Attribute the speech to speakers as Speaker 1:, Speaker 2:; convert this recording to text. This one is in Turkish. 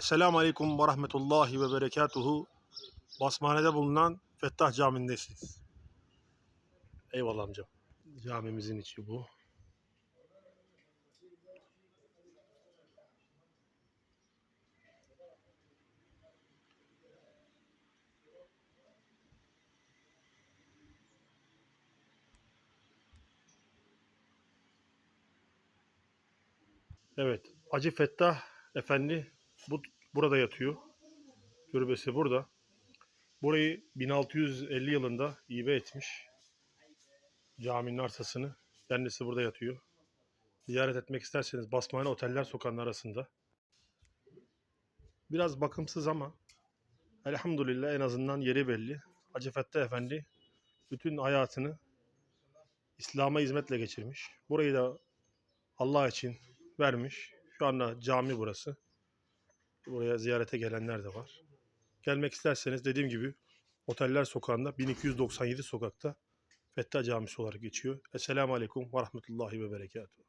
Speaker 1: Selamun Aleyküm ve Rahmetullahi ve Berekatuhu. Basmane'de bulunan Fettah Camii'ndesiniz. Eyvallah amcam. Camimizin içi bu. Evet. Hacı Fettah Efendi bu, burada yatıyor. Türbesi burada. Burayı 1650 yılında hibe etmiş. Caminin arsasını. Kendisi burada yatıyor. Ziyaret etmek isterseniz Basmane Oteller Sokağı'nın arasında. Biraz bakımsız ama elhamdülillah en azından yeri belli. Hacı Fettah Efendi bütün hayatını İslam'a hizmetle geçirmiş. Burayı da Allah için vermiş. Şu anda cami burası. Buraya ziyarete gelenler de var. Gelmek isterseniz dediğim gibi Oteller Sokağı'nda 1297 sokakta Fettah Camisi olarak geçiyor. Esselamu Aleyküm ve Rahmetullahi ve Berekatuhu.